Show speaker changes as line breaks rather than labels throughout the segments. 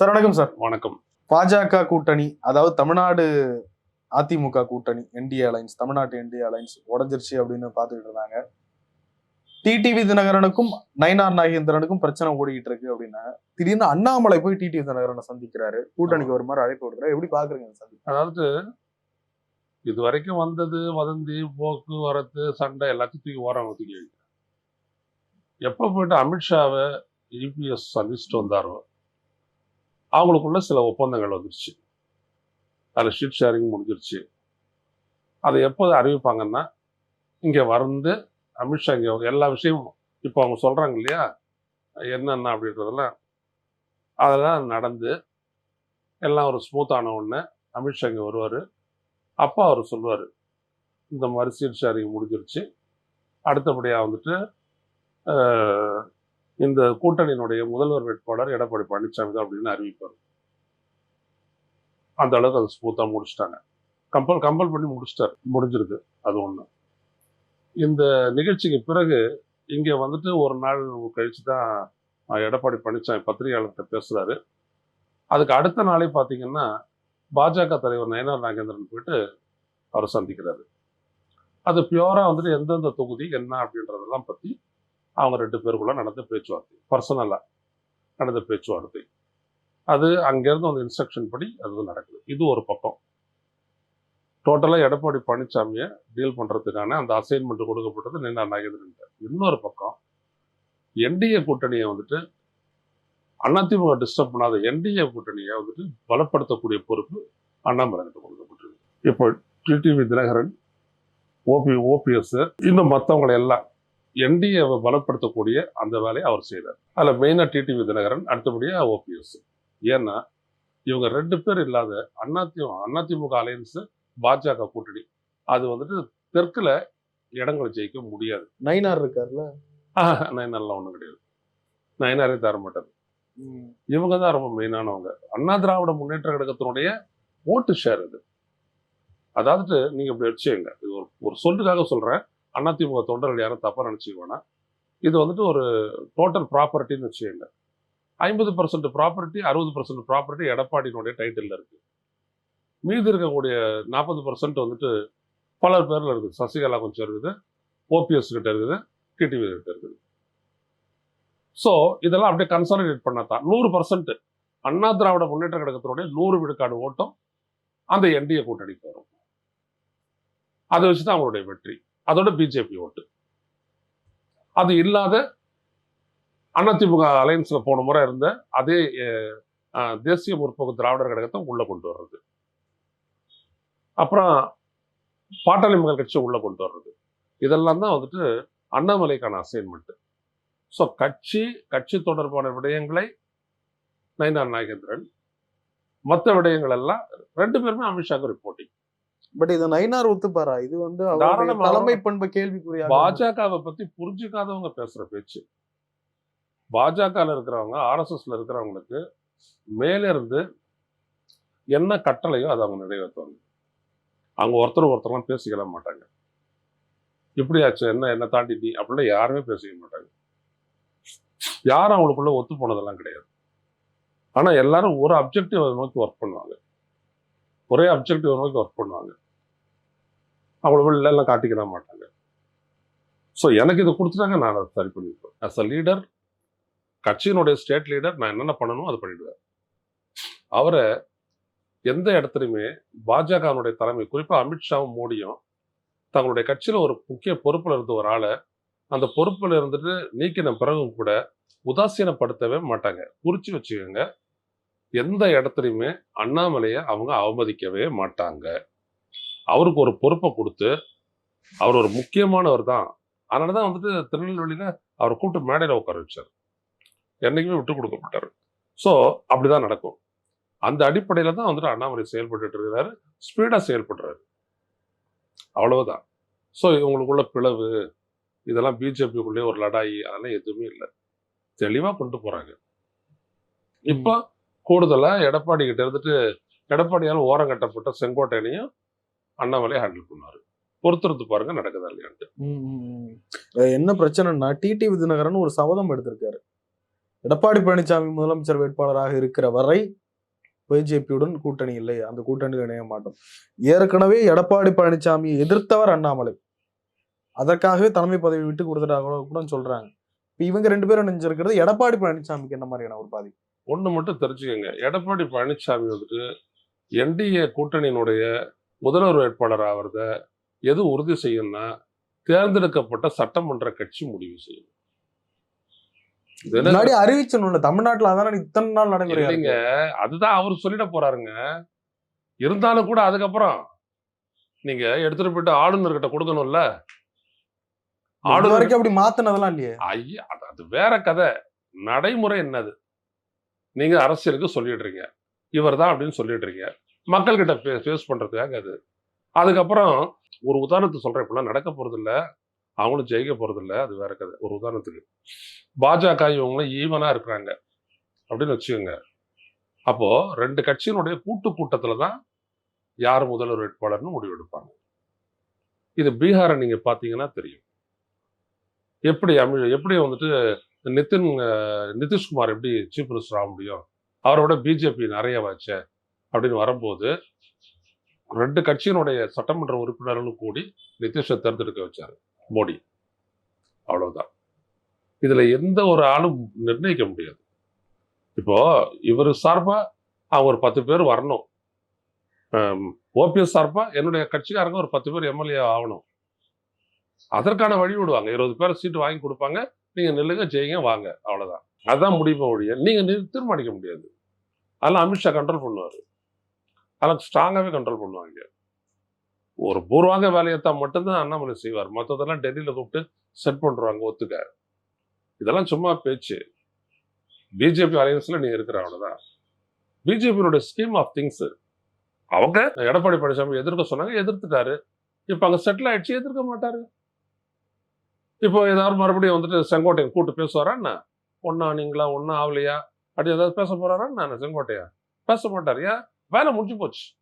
Sir வணக்கம் sir.
வணக்கம்.
பாஜக கூட்டணி அதாவது தமிழ்நாடு அதிமுக கூட்டணி என்டிஏ அலைன்ஸ் தமிழ்நாட்டு என்டிஏ அலைன்ஸ் உடஞ்சிருச்சு அப்படின்னு பார்த்துக்கிட்டு இருந்தாங்க. டிடிவி தினகரனுக்கும் நயினார் நாகேந்திரனுக்கும் பிரச்சனை ஓடிக்கிட்டு இருக்கு அப்படின்னா திடீர்னு அண்ணாமலை போய் டிடிவி தினகரனை சந்திக்கிறாரு. கூட்டணிக்கு ஒரு மாதிரி அழைப்பு விடுறாரு எப்படி பாக்குறீங்க
அதாவது இது வரைக்கும் வந்தது வதந்தி போக்குவரத்து சண்டை எல்லாத்தையும் தூக்கி ஓரம் தூக்கி வைக்கிறேன். எப்போ போயிட்டு அமித்ஷாவை இபிஎஸ் சந்திச்சுட்டு வந்தாரோ அவங்களுக்குள்ள சில ஒப்பந்தங்கள் வந்துருச்சு. அதில் ஷீட் ஷேரிங் முடிஞ்சிருச்சு. அதை எப்போது அறிவிப்பாங்கன்னா இங்கே வந்து அமித்ஷா இங்கே எல்லா விஷயமும் இப்போ அவங்க சொல்கிறாங்க இல்லையா? என்னென்ன அப்படின்றதெல்லாம். அதெல்லாம் நடந்து எல்லாம் ஒரு ஸ்மூத்தான உடனே அமித்ஷா இங்கே வருவார். அப்பா அவர் சொல்லுவார் இந்த மாதிரி சீட் ஷேரிங் முடிஞ்சிருச்சு. அடுத்தபடியாக வந்துட்டு இந்த கூட்டணியினுடைய முதல்வர் வேட்பாளர் எடப்பாடி பழனிசாமி தான் அப்படின்னு அறிவிப்பார். அந்த அளவுக்கு அதை ஸ்மூத்தாக முடிச்சிட்டாங்க. கம்பல் கம்பல் பண்ணி முடிச்சிட்டார். முடிஞ்சிருக்கு. அது ஒன்று இந்த நிகழ்ச்சிக்கு பிறகு இங்கே வந்துட்டு ஒரு நாள் கழிச்சு தான் எடப்பாடி பழனிசாமி பத்திரிகையாளர்கிட்ட பேசுகிறாரு அதுக்கு அடுத்த நாளே பார்த்தீங்கன்னா பாஜக தலைவர் நயனார் நாகேந்திரன் போயிட்டு அவர் சந்திக்கிறாரு. அது பியூரா வந்துட்டு எந்தெந்த தொகுதி என்ன அப்படின்றதெல்லாம் பத்தி அவங்க ரெண்டு பேருக்குள்ள நடந்த பேச்சுவார்த்தை பர்சனலா நடந்த பேச்சுவார்த்தை. அது அங்கிருந்து அந்த இன்ஸ்ட்ரக்ஷன் படி அது நடக்குது. இது ஒரு பக்கம். டோட்டலா எடப்பாடி பழனிசாமியை டீல் பண்றதுக்கான அந்த அசைன்மெண்ட் கொடுக்கப்பட்டது நயனார் நாகேந்திரன் இன்னொரு பக்கம் என்டிஏ கூட்டணியை வந்துட்டு அதிமுக டிஸ்டர்ப் பண்ணாத என்டிஏ கூட்டணியை வந்துட்டு பலப்படுத்தக்கூடிய பொறுப்பு அண்ணாமலை கிட்ட கொடுக்கப்பட்டிருக்கு. இப்போ டிடிவி தினகரன் ஓபி ஓபிஎஸ் இன்னும் மற்றவங்களை எல்லாம் என்டிஏவை பலப்படுத்தக்கூடிய அந்த வேலையை அவர் செய்தார் அதில் மெயினாக டிடிவி தினகரன் அடுத்தபடியாக ஓபிஎஸ் ஏன்னா இவங்க ரெண்டு பேர் இல்லாத அதிமுக அதிமுக அலையன்ஸ் பாஜக கூட்டணி. அது வந்துட்டு தெற்குல இடங்களை ஜெயிக்க முடியாது.
நயினார் இருக்காருல்ல
நயனார்லாம் ஒன்றும் கிடையாது. நயனாரே தர மாட்டார். இவங்க தான் ரொம்ப மெயினானவங்க அண்ணா திராவிட முன்னேற்ற கழகத்தினுடைய ஓட்டு ஷேர் இது. அதாவது நீங்க இப்படி வச்சுங்க இது ஒரு ஒரு சொல்லுக்காக சொல்றேன். அதிமுக தொண்டர்கள் யாரும் தப்பாக நினச்சிக்கோனா இது வந்துட்டு ஒரு டோட்டல் ப்ராப்பர்ட்டின்னு வச்சுக்கோங்க. ஐம்பது பர்சன்ட் ப்ராப்பர்ட்டி அறுபது பர்சன்ட் ப்ராப்பர்ட்டி எடப்பாடியினுடைய டைட்டில் இருக்குது மீதி இருக்கக்கூடிய நாற்பது பர்சன்ட் வந்துட்டு பல பேரில் இருக்குது. சசிகலா கொஞ்சம் இருக்குது. ஓபிஎஸ் கிட்ட இருக்குது. டிடிவி கிட்ட இருக்குது. ஸோ இதெல்லாம் அப்படியே கன்சாலிடேட் பண்ணாதான் நூறு பர்சன்ட் அண்ணா திராவிட முன்னேற்ற கழகத்தினுடைய நூறு விழுக்காடு ஓட்டம் அந்த என்டிஏ கூட்டணிக்கு வரும். அதை வச்சு தான் அவங்களுடைய வெற்றி. அதோட பிஜேபி ஓட்டு. அது இல்லாத அதிமுக அலையன்ஸில் போன முறை இருந்த அதே தேசிய முற்போக்கு திராவிடர் கழகத்தை உள்ளே கொண்டு வர்றது. அப்புறம் பாட்டாளி மக்கள் கட்சி உள்ளே கொண்டு வர்றது. இதெல்லாம் தான் வந்துட்டு அண்ணாமலைக்கான அசைன்மெண்ட் ஸோ கட்சி கட்சி தொடர்பான விடயங்களை நயினார் நாகேந்திரன் மற்ற விடயங்கள் எல்லாம் ரெண்டு பேருமே அமித்ஷாக்கு ரிப்போர்ட்டிங்
பட் இது நயினார் ஒத்துப்பாரா? இது வந்து. தலைமை பண்பு கேள்விக்குறியா
பாஜகவை பத்தி புரிஞ்சுக்காதவங்க பேசுற பேச்சு. பாஜகல இருக்கிறவங்க ஆர்எஸ்எஸ்ல இருக்கிறவங்களுக்கு மேல இருந்து என்ன கட்டளையோ அதை அவங்க நிறைவேற்றுவாங்க. அவங்க ஒருத்தர் ஒருத்தர்லாம் பேசிக்கல மாட்டாங்க. இப்படியாச்சு என்ன என்ன தாண்டி நீ அப்படிலாம் யாருமே பேசிக்க மாட்டாங்க. யாரும் அவங்களுக்குள்ள ஒத்து போனதெல்லாம் கிடையாது. ஆனா எல்லாரும் ஒரு அப்ஜெக்டிவ் நோக்கி ஒர்க் பண்ணுவாங்க. ஒரே அப்ஜெக்டிவ் நோக்கி ஒர்க் பண்ணுவாங்க. அவ்வளோ வெளில எல்லாம் காட்டிக்கிட மாட்டாங்க. ஸோ எனக்கு இதை கொடுத்துட்டாங்க நான் அதை சரி பண்ணிப்பேன். ஆஸ் அ லீடர் கட்சியினுடைய ஸ்டேட் லீடர் நான் என்னென்ன பண்ணணும் அதை பண்ணிடுவேன். அவரை எந்த இடத்துலையுமே பாஜகனுடைய தலைமை குறிப்பாக அமித்ஷாவும் மோடியும் தங்களுடைய கட்சியில் ஒரு முக்கிய பொறுப்பில் இருந்த ஒரு ஆளை அந்த பொறுப்பில் இருந்துட்டு நீக்கின பிறகும் கூட உதாசீனப்படுத்தவே மாட்டாங்க. குறித்து வச்சுக்கோங்க எந்த இடத்துலையுமே அண்ணாமலையை அவங்க அவமதிக்கவே மாட்டாங்க. அவருக்கு ஒரு பொறுப்பை கொடுத்து அவர் ஒரு முக்கியமானவர் தான். அதனால தான் வந்துட்டு திருநெல்வேலியில் அவரை கூப்பிட்டு மேடையில் உட்கார வச்சார். என்னைக்குமே விட்டு கொடுக்க மாட்டார். ஸோ அப்படிதான் நடக்கும். அந்த அடிப்படையில் தான் வந்துட்டு அண்ணாமலை செயல்பட்டுட்டு இருக்கிறாரு. ஸ்பீடாக செயல்படுறாரு. அவ்வளவுதான். ஸோ இவங்களுக்குள்ள பிளவு இதெல்லாம் பிஜேபிக்குள்ளேயே ஒரு லடாயி அதெல்லாம் எதுவுமே இல்லை. தெளிவாக கொண்டு போறாங்க. இப்போ கூடுதலா எடப்பாடி கிட்ட இருந்துட்டு எடப்பாடியால் ஓரம் கட்டப்பட்ட செங்கோட்டையனையும் அண்ணாமலை ஹேண்டில் பண்ணாரு. பொறுத்திருந்து பாருங்க நடக்குதா இல்லையான்ட்டு.
என்ன பிரச்சனைன்னா டிடிவி தினகரன் ஒரு சபதம் எடுத்திருக்காரு. எடப்பாடி பழனிசாமி முதலமைச்சர் வேட்பாளராக இருக்கிற வரை பிஜேபியுடன் கூட்டணி இல்லை. அந்த கூட்டணியில் இணைய மாட்டோம். ஏற்கனவே எடப்பாடி பழனிசாமியை எதிர்த்தவர் அண்ணாமலை. அதற்காகவே தலைமை பதவி விட்டு கொடுத்துட்டாங்க கூட சொல்றாங்க. இப்ப இவங்க ரெண்டு பேரும் நினைச்சிருக்கிறது எடப்பாடி பழனிசாமிக்கு என்ன மாதிரியான ஒரு பாதிப்பு
ஒண்ணு மட்டும் தெரிஞ்சுக்கங்க. எடப்பாடி பழனிசாமி வந்துட்டு என்டிஏ கூட்டணியினுடைய முதல்வர் வேட்பாளர் ஆகிறத எது உறுதி செய்யும்னா தேர்ந்தெடுக்கப்பட்ட சட்டமன்ற கட்சி முடிவு செய்யும்.
முன்னாடி அறிவிச்சணும்ல தமிழ்நாட்டுல அதான இத்தனை நாள் நடைமுறை
இல்லைங்க அதுதான் அவர் சொல்லிட போறாருங்க. இருந்தாலும் கூட அதுக்கப்புறம் நீங்க எடுத்துட்டு போயிட்டு ஆளுநர்கிட்ட கொடுக்கணும்ல? ஆளுநர்
வரைக்கும் அப்படி மாத்தினதெல்லாம் இல்லையே?
ஐயா அது- அது வேற கதை. நடைமுறை என்னது? நீங்க அரசியலுக்கு சொல்லிடுறீங்க இவர் தான் அப்படின்னு சொல்லிடுறீங்க மக்கள்கிட்ட ஃபேஸ் பண்ணுறதுக்காக அது. அதுக்கப்புறம் ஒரு உதாரணத்தை சொல்கிறேன் இப்பெல்லாம் நடக்க போகிறதில்ல அவங்களும் ஜெயிக்க போகிறதில்ல அது வேற கதை. ஒரு உதாரணத்துக்கு. பாஜக இவங்களும் ஈவனாக இருக்கிறாங்க. அப்படின்னு வச்சுக்கோங்க. அப்போது ரெண்டு கட்சியினுடைய கூட்டு கூட்டத்தில் தான் யார் முதல்வர் வேட்பாளர்னு முடிவெடுப்பாங்க இது பீகாரை நீங்கள் பார்த்தீங்கன்னா தெரியும். எப்படி அமி எப்படி வந்துட்டு நிதின் நிதிஷ்குமார் எப்படி சீஃப் மினிஸ்டர் ஆக முடியும்? அவரோட பிஜேபி நிறைய வச்ச அப்படின்னு வரும்போது ரெண்டு கட்சியினுடைய சட்டமன்ற உறுப்பினர்களும் கூடி நிதிஷை தேர்ந்தெடுக்க வச்சார் மோடி. அவ்வளவுதான். இதுல எந்த ஒரு ஆளும் நிர்ணயிக்க முடியாது. இப்போ இவர் சார்பா அவங்க ஒரு பத்து பேர் வரணும். ஓபிஎஸ் சார்பா என்னுடைய கட்சிக்காரங்க ஒரு பத்து பேர் எம்எல்ஏ ஆகணும். அதற்கான வழி விடுவாங்க. இருபது பேர் சீட்டு வாங்கி கொடுப்பாங்க. நீங்க நில்லுங்க ஜெயிங்க வாங்க. அவ்வளவுதான். அதுதான் முடிவு ஒழிய நீங்க தீர்மானிக்க முடியாது. அதெல்லாம் அமித்ஷா கண்ட்ரோல் பண்ணுவார். அதெல்லாம் ஸ்ட்ராங்காகவே கண்ட்ரோல் பண்ணுவாங்க. ஒரு பூர்வாங்க வேலையைத்தான் மட்டும்தான் அண்ணாமலை செய்வார். மற்றதெல்லாம் டெல்லியில கூப்பிட்டு செட் பண்ணுறாங்க ஒத்துக்க. இதெல்லாம் சும்மா பேச்சு. பிஜேபி அலையன்ஸில் நீ இருக்கிற அவ்வளோதான் பிஜேபியோட ஸ்கீம் ஆஃப் திங்ஸு அவங்க எடப்பாடி பழனிசாமி எதிர்க்க சொன்னாங்க எதிர்த்துட்டாரு. இப்போ அங்கே செட்டில் ஆயிடுச்சு எதிர்க்க மாட்டாரு. இப்போ ஏதாவது மறுபடியும் வந்துட்டு செங்கோட்டையன் கூட்டு பேசுவாரா என்ன? நீங்களா ஒன்றா ஆகலையா அப்படி ஏதாவது பேச போறாரா நான் செங்கோட்டையா? பேச மாட்டார். ஏன்? வேலை முடிஞ்சு போச்சு.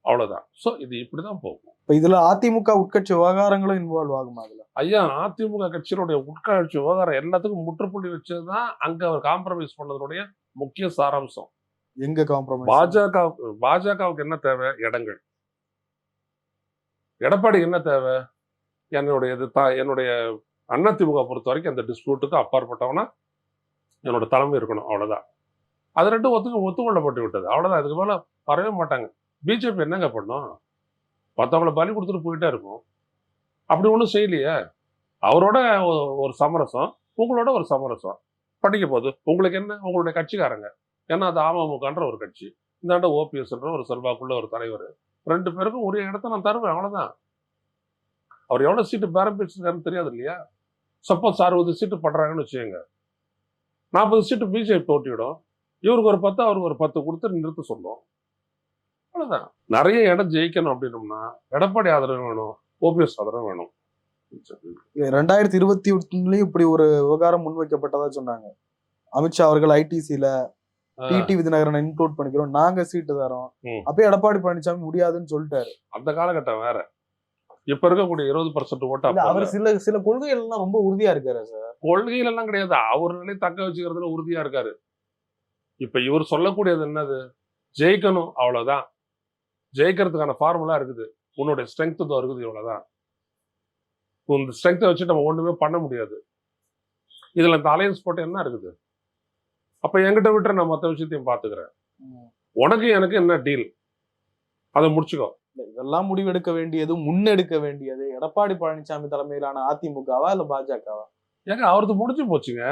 அவ்வளவுதான். சோ இது இப்படிதான் போகும்.
இப்ப இதுல அதிமுக உட்கட்சி விவகாரங்களும் இன்வால்வ் ஆகுமா அதுல
ஐயா அதிமுக கட்சியினுடைய உட்காட்சி விவகாரம் எல்லாத்துக்கும் முற்றுப்புள்ளி வச்சதுதான் அங்க அவர் காம்ப்ரமைஸ் பண்ணதனுடைய முக்கிய சாராம்சம்.
எங்க காம்ப்ரமைஸ்
பாஜக பாஜகவுக்கு என்ன தேவை? இடங்கள். எடப்பாடிக்கு என்ன தேவை? என்னுடைய இது தா- என்னுடைய அதிமுக பொறுத்த வரைக்கும் அந்த டிஸ்பியூட்டுக்கு அப்பாற்பட்டவனா என்னோட தலைமை இருக்கணும். அவ்வளவுதான். அது ரெண்டும் ஒத்துக்க ஒத்துக்கொள்ளப்பட்டு விட்டது அவ்வளோதான் அதுக்கு மேலே வரவே மாட்டாங்க. பிஜேபி என்னங்க பண்ணும்? மற்றவங்கள பலி கொடுத்துட்டு போயிட்டே இருக்கும். அப்படி ஒன்றும் செய்யலையே. அவரோட ஒரு சமரசம் உங்களோட ஒரு சமரசம். படிக்க போகுது உங்களுக்கு என்ன? உங்களுடைய கட்சிக்காரங்க. ஏன்னா அது அமமுகன்ற ஒரு கட்சி. இந்தாண்ட ஓபிஎஸ்ன்ற ஒரு செல்வாக்குள்ள ஒரு தலைவர். ரெண்டு பேருக்கும் ஒரே இடத்த நான் தருவேன். அவ்வளோதான் அவர் எவ்வளோ சீட்டு பேரம் பேசிருக்காருன்னு தெரியாது இல்லையா? சப்போஸ் அறுபது சீட்டு படுறாங்கன்னு வச்சுக்கோங்க. நாற்பது சீட்டு பிஜேபி போட்டியிடும். இவருக்கு ஒரு பத்து அவருக்கு ஒரு பத்து கொடுத்து நிறுத்த சொல்லும் அவ்வளவுதான். நிறைய இடம் ஜெயிக்கணும் அப்படின்னோம்னா எடப்பாடி ஆதரவு வேணும் ஓபிஎஸ் ஆதரவு வேணும்.
ரெண்டாயிரத்தி இருபத்தி ஒண்ணுலயும் இப்படி ஒரு விவகாரம் முன்வைக்கப்பட்டதா சொன்னாங்க. அமித்ஷா அவர்கள் ஐடிசில டிடி விதிநகரனை இன்க்ளூட் பண்ணிக்கிறோம். நாங்க சீட்டு தரோம். அப்பயே எடப்பாடி பழனிசாமி முடியாதுன்னு சொல்லிட்டாரு.
அந்த காலகட்டம் வேற. இப்ப இருக்கக்கூடிய இருபது பர்சன்ட் ஓட்டு
அவர் சில சில கொள்கைகள் எல்லாம் ரொம்ப உறுதியா இருக்காரு சார்?
கொள்கைகள் எல்லாம் கிடையாது. அவர் நிலை தக்க வச்சுக்கிறதுல உறுதியா இருக்காரு. இப்ப இவர் சொல்லக்கூடியது என்னது? ஜெயிக்கணும் அவ்வளவுதான். ஜெயிக்கிறதுக்கான ஃபார்முலா இருக்குது. உன்னுடைய ஸ்ட்ரென்த் இதோ இருக்குது இவ்வளவுதான். இந்த ஸ்ட்ரென்த்தை வச்சு நம்ம ஒண்ணுமே பண்ண முடியாது. இதுல இந்த அலையன்ஸ் போட்டு என்ன இருக்குது? அப்ப என்கிட்ட விட்டு நான் மற்ற விஷயத்தையும் பாத்துக்கிறேன். உனக்கு எனக்கு என்ன டீல் அதை முடிச்சுக்கோ.
இதெல்லாம் முடிவெடுக்க வேண்டியது முன்னெடுக்க வேண்டியது. எடப்பாடி பழனிசாமி தலைமையிலான அதிமுகவா இல்ல பாஜகவா?
ஏங்க அவரது முடிஞ்சு போச்சுங்க.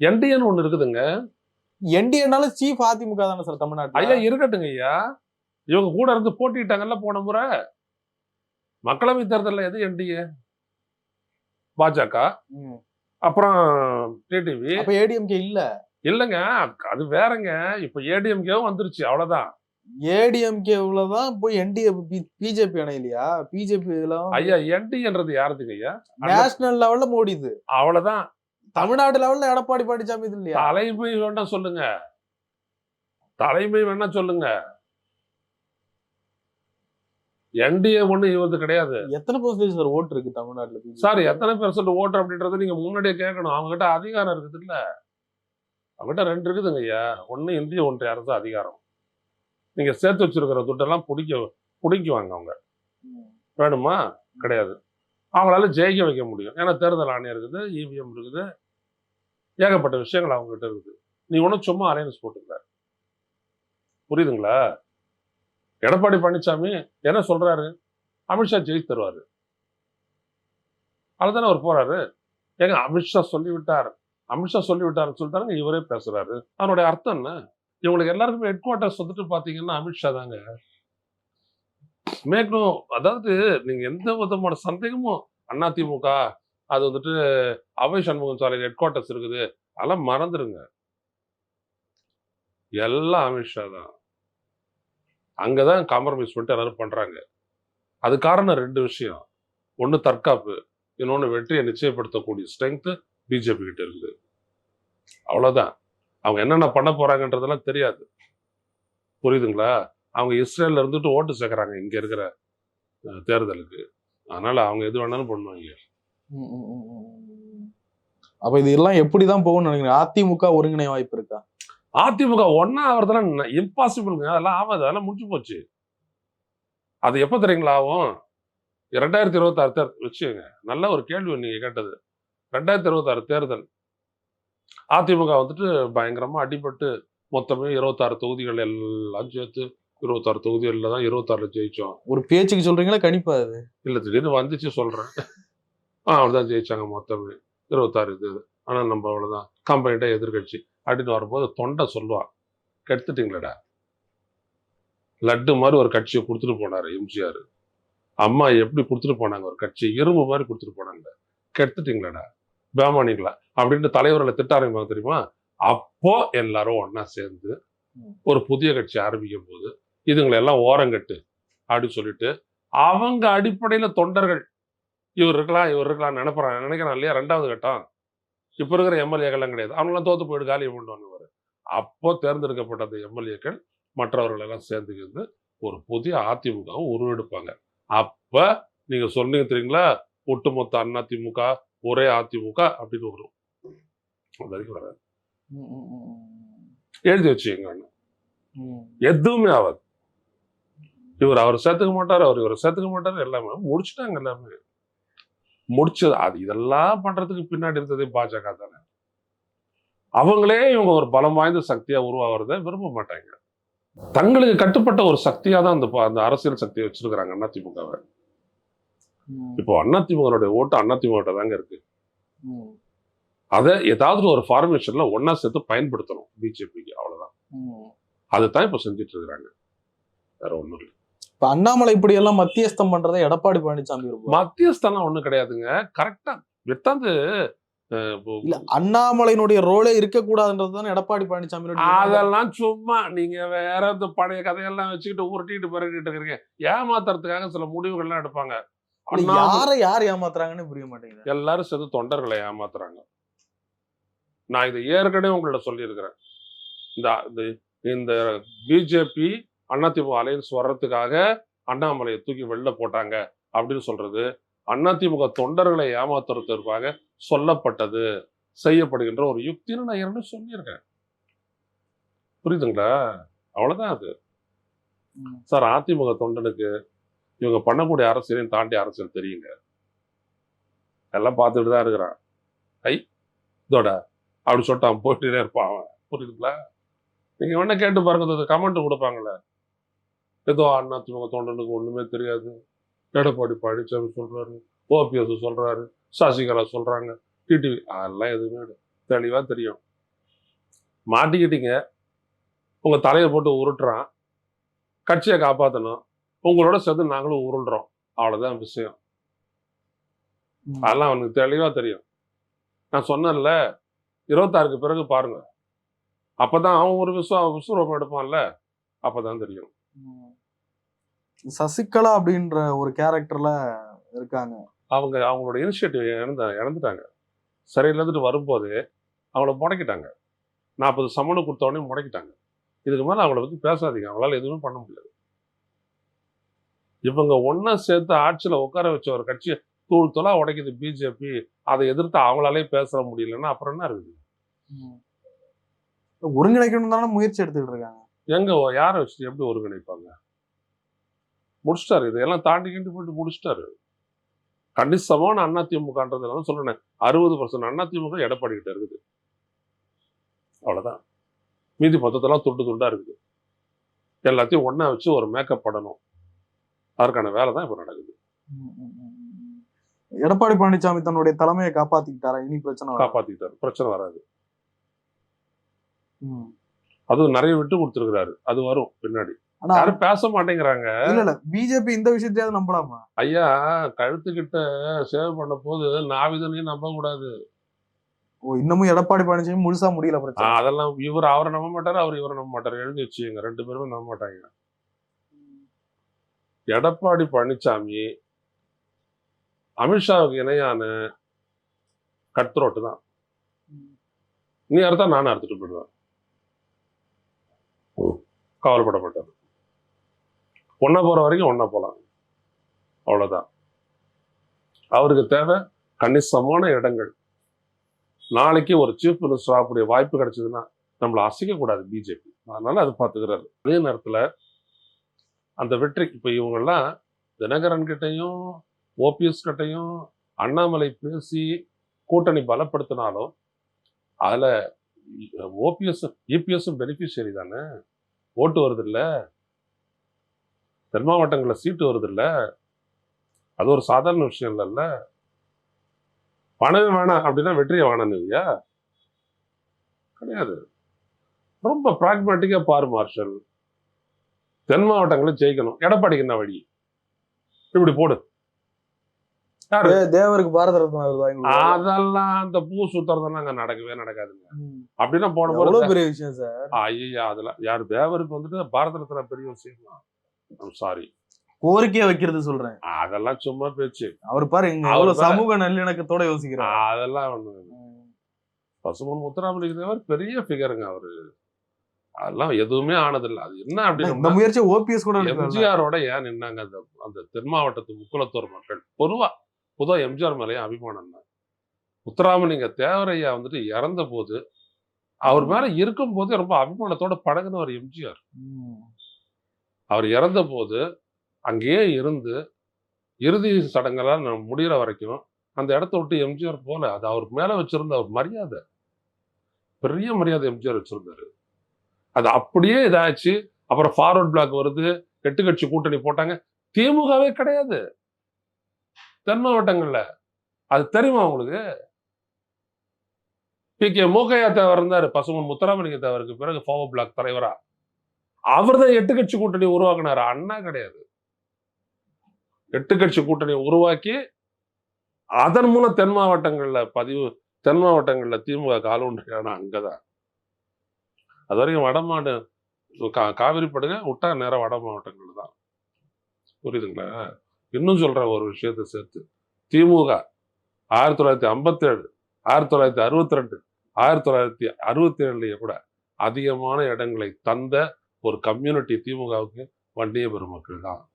என்டிஏன்னு ஒண்ணு இருக்குதுங்க.
என்டிஏனாலும் சீஃப் அதிமுக தானே சார்
ஐயா
தமிழ்நாட்டுல
இருக்கட்டுங்க ஐயா. இவங்க கூட இருந்து போட்டிட்டாங்கல்ல போன முறை? மக்களவை தேர்தலில் எது என்டிஏ பாஜக. அப்புறம் டிடிவி
ஏடிஎம்கே இல்ல?
இல்லைங்க. அது வேறங்க. இப்ப ஏடிஎம்கேவும் வந்துருச்சு அவ்வளவுதான்.
ஏடிஎம்கே தான் போய் என்டிஏ பிஜேபி இணையிலையா பிஜேபி
ஐயா என்டிஏன்றது யாருதுங்க ஐயா?
நேஷனல் லெவல்ல மோடிது.
அவ்வளவுதான்.
தமிழ்நாடு லெவல்ல எடப்பாடி பழனிசாமி இது இல்லையா?
தலைமை வேணா சொல்லுங்க. தலைமை வேணா சொல்லுங்க. என்டிஏ ஒண்ணு இவது கிடையாது.
எத்தனை பர்சன்டேஜ் சார் ஓட்டு இருக்கு தமிழ்நாட்டுல?
சார் எத்தனை பெர்சன்ட் ஓட்டு அப்படின்றத நீங்க முன்னாடியே கேட்கணும். அவங்க கிட்ட அதிகாரம் இருக்குது இல்ல. அவங்ககிட்ட ரெண்டு இருக்குதுங்க ஐயா. ஒண்ணு இந்திய ஒன்றிய அரசு அதிகாரம். நீங்க சேர்த்து வச்சிருக்கிற துட்டெல்லாம் பிடிக்க பிடிக்குவாங்க அவங்க. வேணுமா? கிடையாது. அவங்களால ஜெயிக்க வைக்க முடியும். ஏன்னா தேர்தல் ஆணையம் இருக்குது இவிஎம் இருக்குது. ஏகப்பட்ட விஷயங்கள் அவங்க கிட்ட இருக்குது நீ ஒன்றும் சும்மா அலையன்ஸ் போட்டுக்கல. புரியுதுங்களா? எடப்பாடி பழனிசாமி என்ன சொல்றாரு? அமித்ஷா ஜெயிச்சு தருவாரு. அதுதானே அவர் போறாரு. ஏங்க அமித்ஷா சொல்லி விட்டார் அமித்ஷா சொல்லி விட்டாருன்னு சொல்லிட்டாருங்க இவரே பேசுறாரு. அவனுடைய அர்த்தம் என்ன? இவங்களுக்கு எல்லாருக்குமே ஹெட் குவார்ட்டர்ஸ் வந்துட்டு பாத்தீங்கன்னா அமித்ஷா தாங்க. மேக்னோ அதாவது நீங்க எந்த விதமான சந்தேகமும் அதிமுக அது வந்துட்டு அவை சண்முகம் சாலை ஹெட் குவார்ட்டர்ஸ் இருக்குது. அதெல்லாம் மறந்துடுங்க எல்லாம் அமித்ஷா தான். அங்கதான் காம்ப்ரமைஸ் பண்ணிட்டு எல்லாரும் பண்றாங்க. அது காரணம் ரெண்டு விஷயம். ஒன்று தற்காப்பு இன்னொன்னு வெற்றியை நிச்சயப்படுத்தக்கூடிய ஸ்ட்ரென்த்து பிஜேபி கிட்ட இருக்குது. அவ்வளோதான் அவங்க என்னென்ன பண்ண போறாங்கன்றதெல்லாம் தெரியாது. புரியுதுங்களா? அவங்க இஸ்ரேல்ல இருந்துட்டு ஓட்டு சேர்க்குறாங்க இங்கே இருக்கிற தேர்தலுக்கு. அதனால அவங்க எது வேணாலும் பண்ணுவாங்க.
அப்ப இது எல்லாம் எப்படிதான் போகும்னு நினைக்கிறேன் அதிமுக ஒருங்கிணை வாய்ப்பு இருக்கா?
அதிமுக ஒன்னா ஆகிறதுலாம் இம்பாசிபிள்ங்க அதெல்லாம் ஆகாது. அதெல்லாம் முடிஞ்சு போச்சு. அது எப்போ தெரியுங்களா ஆகும்? ரெண்டாயிரத்தி இருபத்தாறு தேர்தல். வச்சுக்கோங்க. நல்ல ஒரு கேள்வி நீங்க கேட்டது. ரெண்டாயிரத்தி இருபத்தாறு தேர்தல். அதிமுக வந்துட்டு பயங்கரமா அடிபட்டு மொத்தமே இருபத்தாறு தொகுதிகள் எல்லாம் சேர்த்து இருபத்தாறு தொகுதிகளில் தான் இருபத்தாறுல ஜெயிச்சோம்.
ஒரு பேச்சுக்கு சொல்றீங்களா? கணிப்பா அது.
இல்லை திடீர்னு வந்துச்சு சொல்றேன். ஆ அவ்வளோதான் ஜெயிச்சாங்க மொத்தமே. இருபத்தாறு இது. ஆனா நம்ம அவ்வளோதான் கம்பெனிட்டே எதிர்கட்சி அப்படின்னு வரும்போது தொண்டை சொல்லுவான் கெடுத்துட்டீங்களடா. லட்டு மாதிரி ஒரு கட்சியை கொடுத்துட்டு போனாரு எம்ஜிஆர். அம்மா எப்படி கொடுத்துட்டு போனாங்க ஒரு கட்சி? இரும்பு மாதிரி கொடுத்துட்டு போனாங்க. கெடுத்துட்டீங்களடா. பேமானிங்களா? அப்படின்ட்டு தலைவர்களை திட்ட ஆரம்பிப்பாங்க தெரியுமா? அப்போ எல்லாரும் ஒன்னா சேர்ந்து ஒரு புதிய கட்சி ஆரம்பிக்கும் போது இதுங்களை எல்லாம் ஓரங்கட்டு அப்படின்னு சொல்லிட்டு அவங்க அடிப்படையில தொண்டர்கள் இவர் இருக்கலாம் இவர் இருக்கலாம் நினைப்பறான் நினைக்கிறான் இல்லையா ரெண்டாவது கட்டம். இப்ப இருக்கிற எம்எல்ஏக்கள்லாம் கிடையாது. அவங்களாம் தோத்து போயிட்டு காலியை பண்ணுவாங்க அப்போ தேர்ந்தெடுக்கப்பட்ட அந்த எம்எல்ஏக்கள் மற்றவர்கள் எல்லாம் சேர்ந்துக்கிட்டு ஒரு புதிய அதிமுகவை உருவெடுப்பாங்க. அப்ப நீங்க சொன்னீங்க தெரியுங்களா? ஒட்டுமொத்த அதிமுக ஒரே அதிமுக அப்படின்னு வரும் அது வரைக்கும் வராது. எழுதி வச்சுங்க. எதுவுமே ஆகாது. இவர் அவர் சேர்த்துக்க மாட்டார் அவர் இவர் சேர்த்துக்க மாட்டார் எல்லாமே முடிச்சுட்டாங்க எல்லாமே. முடிச்சது. அது இதெல்லாம் பண்றதுக்கு பின்னாடி இருந்ததே பாஜக தானே. அவங்களே இவங்க ஒரு பலம் வாய்ந்த சக்தியா உருவாகிறத விரும்ப மாட்டாங்க. தங்களுக்கு கட்டுப்பட்ட ஒரு சக்தியா தான் அந்த அந்த அரசியல் சக்தியை வச்சிருக்கிறாங்க அதிமுகவை இப்போ அதிமுகனுடைய ஓட்டு அதிமுக தாங்க இருக்கு. அதை ஏதாவது ஒரு ஃபார்மேஷன்ல ஒண்ணா சேர்த்து பயன்படுத்தணும். பிஜேபிக்கு அவ்வளவுதான். அதுதான் இப்போ செஞ்சுட்டு இருக்கிறாங்க. வேற ஒண்ணும் இல்லை.
இப்ப அண்ணாமலை இப்படி எல்லாம் மத்தியஸ்தம் பண்றதை எடப்பாடி பழனிசாமி இருக்கும்
மத்தியஸ்தெல்லாம் ஒண்ணும் கிடையாதுங்க. கரெக்டா வித்தாந்து
இல்ல அண்ணாமலையினுடைய ரோலே இருக்க கூடாதுன்றது தானே எடப்பாடி பழனிசாமி
அதெல்லாம் சும்மா நீங்க வேற இந்த பழைய கதையெல்லாம் வச்சுக்கிட்டு உருட்டிட்டு பிறட்டிட்டு இருக்கிறீங்க ஏமாத்துறதுக்காக சில முடிவுகள்லாம் எடுப்பாங்க.
யாரை யார் ஏமாத்துறாங்கன்னு புரிய மாட்டேங்குது.
எல்லாரும் சேர்ந்து தொண்டர்களை ஏமாத்துறாங்க. நான் இதை ஏற்கனவே உங்கள்ட்ட சொல்லியிருக்கிறேன். இந்த இந்த- இந்த பிஜேபி அதிமுக அலையன்ஸ் வர்றதுக்காக அண்ணாமலையை தூக்கி வெளில போட்டாங்க அப்படின்னு சொல்றது. அதிமுக தொண்டர்களை ஏமாத்துறதுக்காக சொல்லப்பட்டது செய்யப்படுகின்ற ஒரு யுக்தின்னு நான் ஏற்கனவே சொல்லியிருக்கேன். புரியுதுங்களா? அவ்வளவுதான் அது. சார் அதிமுக தொண்டனுக்கு இவங்க பண்ணக்கூடிய அரசியலையும் தாண்டி அரசியல் தெரியுங்க. எல்லாம் பார்த்துட்டு தான் இருக்கிறான். ஐ இதோட அப்படி சொல்லிட்டு அவன் போயிட்டே இருப்பான் அவன். புரியுதுங்களா? நீங்க வேணா கேட்டு பாருங்க கமெண்ட் கொடுப்பாங்கல்ல ஏதோ அதிமுக தொண்டனுக்கு ஒண்ணுமே தெரியாது. எடப்பாடி பழனிசாமி சொல்றாரு ஓபிஎஸ் சொல்றாரு சசிகலா சொல்றாங்க டிடிவி அதெல்லாம் எதுவுமே இல்லை. தெளிவா தெரியும். மாட்டிக்கிட்டீங்க. உங்க தலையை போட்டு உருட்டுறான். கட்சியை காப்பாற்றணும் உங்களோட சேர்ந்து நாங்களும் உருள்றோம் அவ்வளவுதான் விஷயம். அதெல்லாம் அவனுக்கு தெளிவா தெரியும். நான் சொன்னேன்ல இருபத்தாறுக்கு பிறகு பாருங்க. அப்பதான் அவன் ஒரு விஸ்வ விஸ்வரூபம் எடுப்பான்ல. அப்பதான் தெரியும்.
சசிகலா அப்படின்ற ஒரு கேரக்டர்ல இருக்காங்க.
அவங்க அவங்களோட இனிஷியேட்டிவ் இழந்த இழந்துட்டாங்க. சிறையில இருந்துட்டு வரும்போது அவங்கள முடக்கிட்டாங்க. நாற்பது சம்மனு கொடுத்த உடனே முடக்கிட்டாங்க. இதுக்கு மேல அவங்கள பத்தி பேசாதீங்க. அவங்களால எதுவுமே பண்ண முடியாது. இவங்க ஒண்ணா சேர்த்து ஆட்சியில உட்கார வச்ச ஒரு கட்சியை தூள் தூளா உடைக்குது பிஜேபி அதை எதிர்த்து அவங்களாலே பேச முடியலன்னா அப்புறம் என்ன இருக்குது?
ஒருங்கிணைக்கணும் தானே முயற்சி எடுத்துக்கிட்டு இருக்காங்க.
எங்க யாரை வச்சுட்டு எப்படி ஒருங்கிணைப்பாங்க? முடிச்சிட்டாரு. இதையெல்லாம் தாண்டிக்கிட்டு போயிட்டு முடிச்சிட்டாரு. கணிசமான அதிமுகன்றது நான் சொல்றேன் அறுபது பர்சன்ட் அதிமுக எடப்பாடி கிட்ட இருக்குது. அவ்வளவுதான். மீதி மொத்தத்தெல்லாம் துண்டு துண்டா இருக்குது. எல்லாத்தையும் ஒண்ணா வச்சு ஒரு மேக்கப் பண்ணணும். அதற்கான வேலை தான் இப்ப நடக்குது.
எடப்பாடி பழனிசாமி தன்னுடைய தலைமையை காப்பாத்திக்கிட்டாரா? இனி பிரச்சனை.
காப்பாத்திக்கிட்டாரு பிரச்சனை வராது. அதுவும் நிறைய விட்டு கொடுத்துருக்கிறாரு. அது வரும் பின்னாடி. யாரும் பேச மாட்டேங்கிறாங்க.
இல்ல இல்ல. பிஜேபி இந்த விஷயத்தையாவது நம்பலாமா?
ஐயா கழுத்துக்கிட்ட சேவ் பண்ண போது நாவிதனையும் நம்ப கூடாது
ஓ இன்னமும் எடப்பாடி பழனிசாமி முழுசா முடியல பிரச்சனை.
அதெல்லாம் இவர் அவரை நம்ப மாட்டாரு அவர் இவரை நம்ப மாட்டாரு. எழுதி வச்சுங்க ரெண்டு பேருமே நம்ப மாட்டாங்க. எடப்பாடி பழனிசாமி அமித்ஷாவுக்கு இணையான கட்ரோட்டு தான் நீ அறுத்தா நானும் அறுத்துட்டு போயிடுவேன். கவலைப்பட மாட்டார். ஒன்னா போகிற வரைக்கும் ஒன்றா போகலாம் அவ்வளோதான் அவருக்கு தேவை கணிசமான இடங்கள். நாளைக்கு ஒரு சீஃப் மினிஸ்டர் ஆகக்கூடிய வாய்ப்பு கிடைச்சதுன்னா நம்மளை அசைக்கக்கூடாது பிஜேபி அதனால அது பார்த்துக்கிறாரு. அதே நேரத்தில் அந்த வெற்றி இப்போ இவங்கெல்லாம் தினகரன் கிட்டையும் ஓபிஎஸ் கிட்டையும் அண்ணாமலை பேசி கூட்டணி பலப்படுத்தினாலும் அதில் ஓபிஎஸ் இபிஎஸும் பெனிஃபிஷியரி தானே? ஓட்டு வருது இல்லை? தென் மாவட்டங்கள்ல சீட்டு வருது இல்ல அது ஒரு சாதாரண விஷயம் இல்லைல்ல பணமே வேணாம் அப்படின்னா வெற்றியை வேணாம் இல்லையா? கிடையாது. ரொம்ப பிராக்மேட்டிக்கா பாரு மார்ஷல். தென் மாவட்டங்களில் ஜெயிக்கணும். எடப்பாடிக்கு என்ன வழி? இப்படி போடு.
தேவருக்கு பாரத ரத்னா?
அதெல்லாம் அந்த பூ சுத்துறதெல்லாம் அங்க நடக்கவே நடக்காதுங்க. அப்படின்னா போன
பெரிய விஷயம் சார்?
ஐயா அதெல்லாம் யார்? தேவருக்கு வந்துட்டு பாரத ரத்னா பெரிய விஷயம் சாரி
கோரிக்கையை வைக்கிறது சொல்றேன்.
அதெல்லாம் சும்மா பேச்சு.
அவர் பாரு
பாரு.
சமூக நல்லிணக்கத்தோட யோசிக்கிறார்.
அதெல்லாம் ஒண்ணு பசுமன் முத்துராமலிங்க தேவர் பெரிய ஃபிகருங்க அவரு. அதெல்லாம் எதுவுமே ஆனதில்லை. அது என்ன
இந்த
அப்படின்னு
முயற்சியை ஓபிஎஸ் கூட
எம்ஜிஆரோட ஏன் நின்னாங்க? அந்த அந்த தென் மாவட்டத்து முக்குளத்தூர் மக்கள். பொதுவா பொதுவா எம்ஜிஆர் மேலேயும் அபிமானம் தான். முத்துராமலிங்க தேவரையா வந்துட்டு இறந்த போது அவர் மேல இருக்கும் போதே ரொம்ப அபிமானத்தோட பழகுனவர் எம்ஜிஆர். அவர் இறந்த போது அங்கேயே இருந்து இறுதி சடங்கெல்லாம் நம்ம முடிகிற வரைக்கும் அந்த இடத்த விட்டு எம்ஜிஆர் போல அது அவர் மேல வச்சிருந்த அவர் மரியாதை. பெரிய மரியாதை எம்ஜிஆர் வச்சிருந்தாரு. அது அப்படியே இதாச்சு அப்புறம் ஃபார்வர்ட் பிளாக் வருது. எட்டு கட்சி கூட்டணி போட்டாங்க. திமுகவே கிடையாது. தென் மாவட்டங்கள்ல. அது தெரியுமா உங்களுக்கு? பி. கே. மூக்கையா தேவர் இருந்தாரு. பசுமன் முத்துராமலிங்க தேவருக்கு பிறகு ஃபார்வர்ட் பிளாக் தலைவரா. அவர் தான் எட்டு கட்சி கூட்டணி உருவாக்குனாரு. அண்ணா கிடையாது. எட்டு கட்சி கூட்டணி உருவாக்கி அதன் மூலம் தென் மாவட்டங்கள்ல பதிவு தென் மாவட்டங்கள்ல திமுக காலூன்றியான அங்கதான். அது வரைக்கும் வடமாடு கா- காவிரி விட்டா நேரம் வட மாவட்டங்கள் தான். புரியுதுங்களா? இன்னும் சொல்ற ஒரு விஷயத்தை சேர்த்து. திமுக ஆயிரத்தி தொள்ளாயிரத்தி ஐம்பத்தேழு ஆயிரத்தி தொள்ளாயிரத்தி அறுபத்தி ரெண்டு ஆயிரத்தி தொள்ளாயிரத்தி அறுபத்தி ஏழுலயே கூட அதிகமான இடங்களை தந்த ஒரு கம்யூனிட்டி திமுகவுக்கு வண்டிய பெருமக்கள் தான்.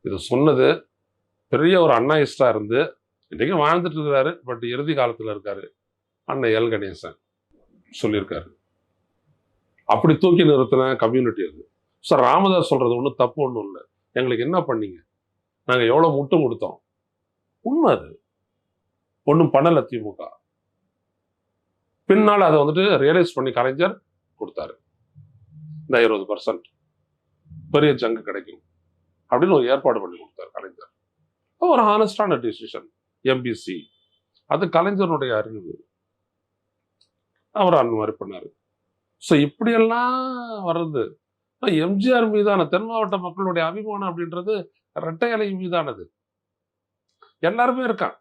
இது சொன்னது பெரிய ஒரு அண்ணாயிஸ்டா இருந்து இன்னைக்கு வாழ்ந்துட்டு இருக்கிறாரு பட் இறுதி காலத்துல இருக்காரு. அண்ணன் எல். கணேசன் சொல்லியிருக்காரு. அப்படி தூக்கி நிறுத்தின கம்யூனிட்டி அது. சார் ராமதாஸ் சொல்றது ஒன்றும் தப்பு ஒன்றும் இல்லை. எங்களுக்கு என்ன பண்ணீங்க? நாங்க எவ்வளவு முட்டும் கொடுத்தோம்? உண்மை அது. ஒன்றும் பண்ணல திமுக. பின்னால் அதை வந்துட்டு ரியலைஸ் பண்ணி கலைஞர் கொடுத்தாரு. இந்த இருபது பர்சன்ட் பெரிய ஜங்கு கிடைக்கும். அப்படின்னு ஒரு ஏற்பாடு பண்ணி கொடுத்தாரு கலைஞர். ஒரு ஹானஸ்டான டிசிஷன் எம்பிசி அது கலைஞருடைய அறிவு. அவர் அந்த மாதிரி பண்ணாரு. ஸோ இப்படியெல்லாம் வர்றது எம்ஜிஆர் மீதான தென் மாவட்ட மக்களுடைய அபிமானம் அப்படின்றது இரட்டை மீதானது. எல்லாருமே இருக்கான்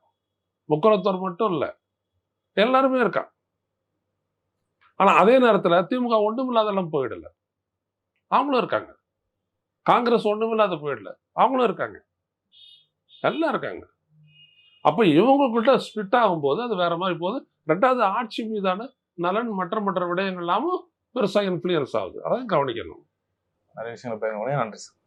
முக்கலத்தோர் மட்டும் இல்ல. எல்லாருமே இருக்கான் ஆனா அதே நேரத்துல திமுக ஒண்ணுமில்லாதெல்லாம் போயிடலை. அவங்களும் இருக்காங்க. காங்கிரஸ் ஒண்ணுமில்லாத போயிடல அவங்களும் இருக்காங்க. எல்லாம் இருக்காங்க. அப்போ இவங்கக்கிட்ட ஸ்பிட் ஆகும்போது அது வேற மாதிரி போகுது. ரெண்டாவது ஆட்சி மீதான நலன் மற்ற மற்ற விடயங்கள் இல்லாமல் பெருசாக இன்ஃப்ளூயன்ஸ் ஆகுது. அதான் கவனிக்கணும்.
நிறைய விஷயங்களை பயன்படுத்தி நன்றி சார்.